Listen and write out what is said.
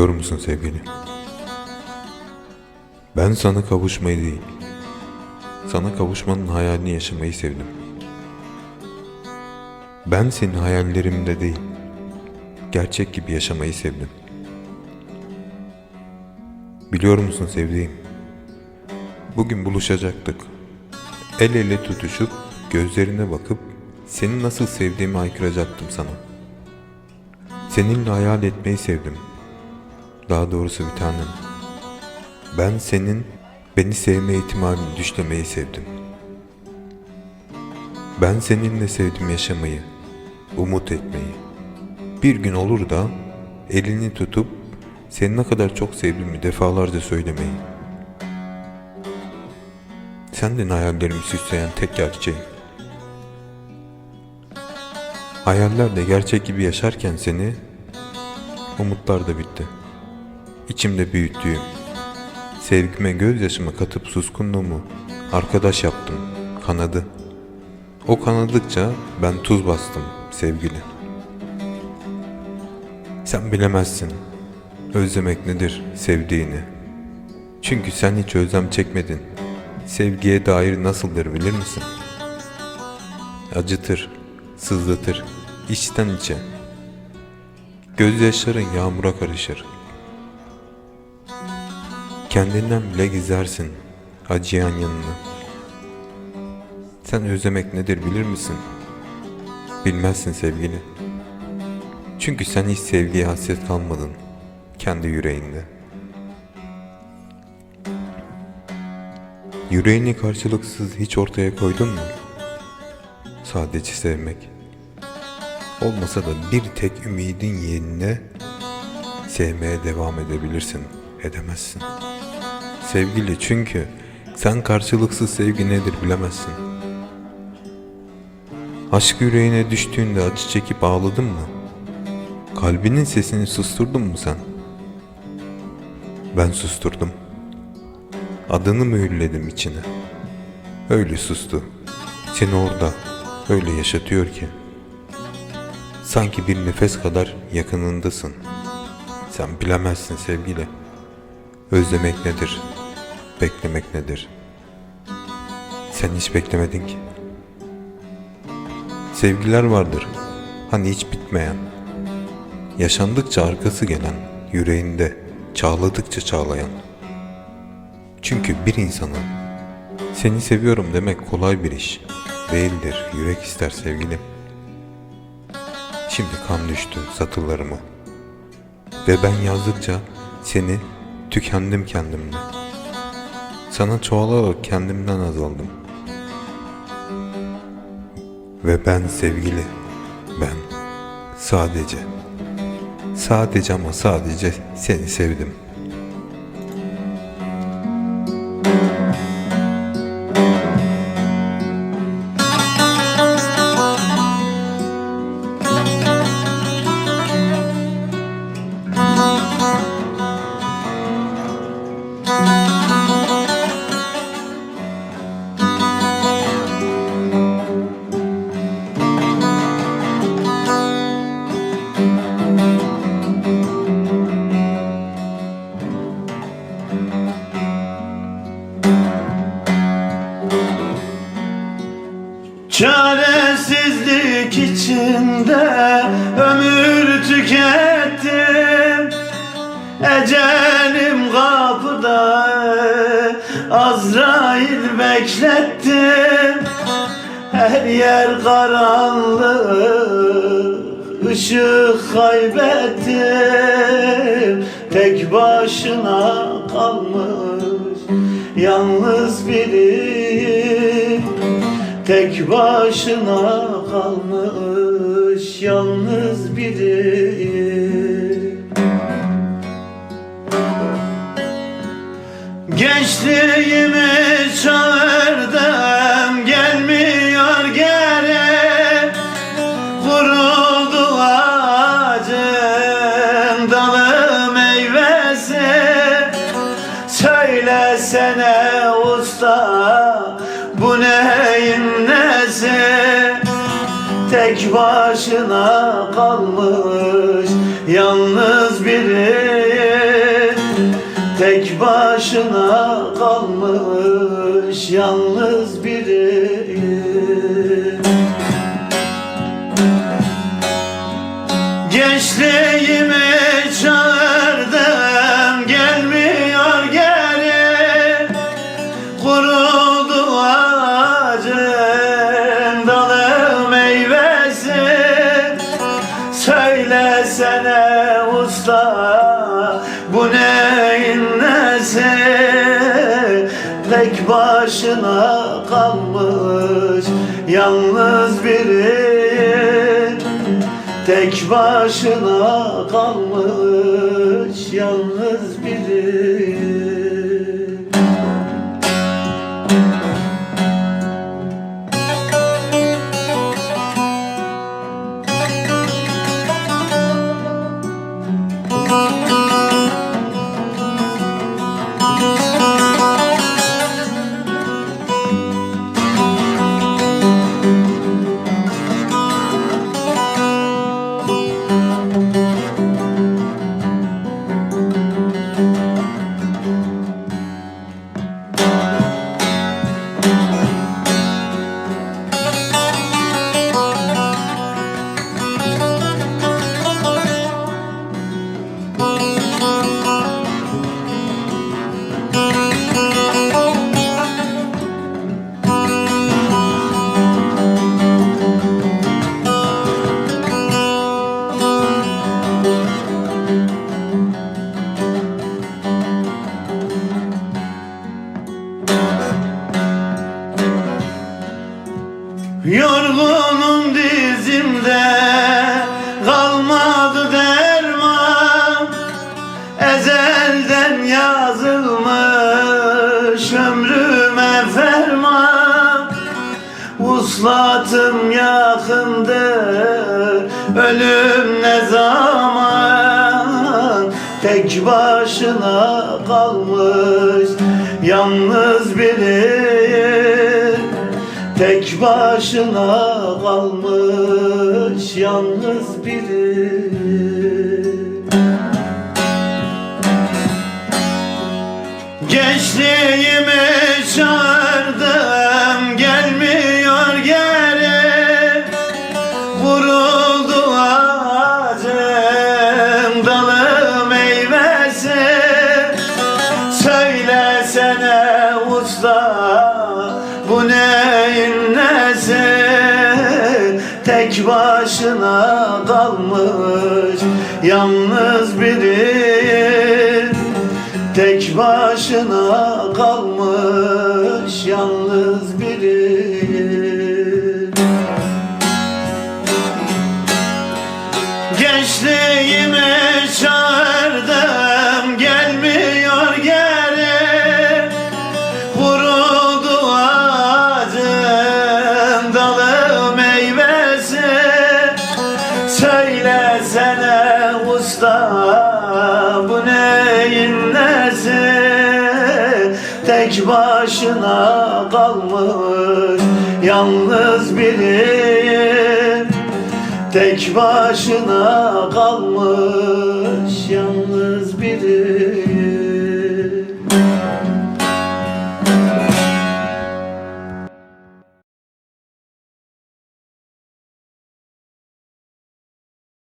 Biliyor musun sevgili? Ben sana kavuşmayı değil, sana kavuşmanın hayalini yaşamayı sevdim. Ben senin hayallerimde değil, gerçek gibi yaşamayı sevdim. Biliyor musun sevdiğim? Bugün buluşacaktık. El ele tutuşup gözlerine bakıp seni nasıl sevdiğimi haykıracaktım sana. Seninle hayal etmeyi sevdim. Daha doğrusu bir tanem. Ben senin beni sevme ihtimalini düşlemeyi sevdim. Ben seninle sevdim yaşamayı, umut etmeyi. Bir gün olur da elini tutup seni ne kadar çok sevdiğimi defalarca söylemeyi. Sendin hayallerimi süsleyen tek gerçeğim. Hayallerde gerçek gibi yaşarken seni, umutlar da bitti. İçimde büyüttüğüm, sevgime gözyaşıma katıp suskunluğumu arkadaş yaptım, kanadı. O kanadıkça ben tuz bastım sevgili. Sen bilemezsin özlemek nedir sevdiğini. Çünkü sen hiç özlem çekmedin. Sevgiye dair nasıldır bilir misin? Acıtır, sızlatır, içten içe. Gözyaşların yağmura karışır. Kendinden bile gizlersin acıyan yanını. Sen özlemek nedir bilir misin? Bilmezsin sevgili. Çünkü sen hiç sevgiye hasret kalmadın kendi yüreğinde. Yüreğini karşılıksız hiç ortaya koydun mu? Sadece sevmek. Olmasa da bir tek ümidin yerine sevmeye devam edebilirsin, edemezsin. Sevgili çünkü sen karşılıksız sevgi nedir bilemezsin. Aşk yüreğine düştüğünde acı çekip ağladın mı? Kalbinin sesini susturdun mu sen? Ben susturdum. Adını mühürledim içine. Öyle sustu. Seni orada öyle yaşatıyor ki. Sanki bir nefes kadar yakınındasın. Sen bilemezsin sevgili. Özlemek nedir? Beklemek nedir? Sen hiç beklemedin ki. Sevgiler vardır. Hani hiç bitmeyen. Yaşandıkça arkası gelen, yüreğinde çağladıkça çağlayan. Çünkü bir insana seni seviyorum demek kolay bir iş değildir. Yürek ister sevgilim. Şimdi kan düştü satırlarıma. Ve ben yazdıkça seni tükendim kendimle. Sana çoğalarak kendimden azaldım. Ve ben sevgili, ben sadece, sadece ama sadece seni sevdim. Çaresizlik içinde ömür tükettim Ecelim kapıda Azrail beklettim Her yer karanlık ışık kaybettim Tek başına kalmış Yalnız biri Tek başına kalmış yalnız biri Gençliğimi başına kalmış Yalnız biri. Tek başına kalmış Yalnız nesi Tek başına kalmış. Yalnız biri Tek başına kalmış. Yalnız biri Uslatım yakındır ölüm ne zaman? Tek başına kalmış yalnız biri Tek başına kalmış yalnız biri Gençliğimi çağırdım usta bu neyin nesi? Tek başına kalmış yalnız biri. Tek başına kalmış yalnız biri usta bu neyin nesi? Tek başına kalmış yalnız biri Tek başına kalmış yalnız biri